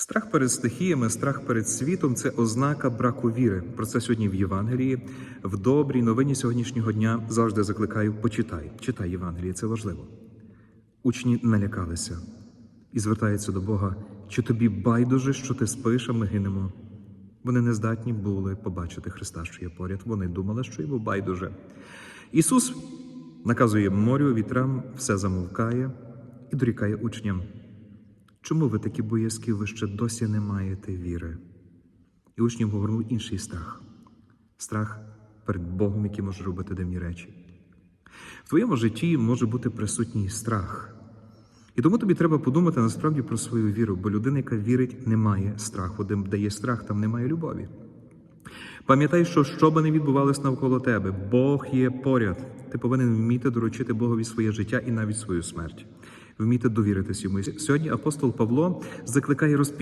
Страх перед стихіями, страх перед світом це ознака браку віри. Про це сьогодні в Євангелії, в добрій новині сьогоднішнього дня завжди закликаю: почитай, читай Євангеліє, це важливо. Учні налякалися і звертаються до Бога, чи тобі байдуже, що ти спиш, а ми гинемо. Вони не здатні були побачити Христа, що є поряд. Вони думали, що йому байдуже. Ісус наказує морю, вітрам, все замовкає і дорікає учням. Чому ви такі боязкі, ви ще досі не маєте віри? І учням говорив інший страх страх перед Богом, який може робити дивні речі. В твоєму житті може бути присутній страх. І тому тобі треба подумати насправді про свою віру, бо людина, яка вірить, не має страху. Де є страх, там немає любові. Пам'ятай, що що би не відбувалось навколо тебе, Бог є поряд. Ти повинен вміти доручити Богові своє життя і навіть свою смерть. Вміти довіритись йому. Сьогодні апостол Павло закликає розпізнати.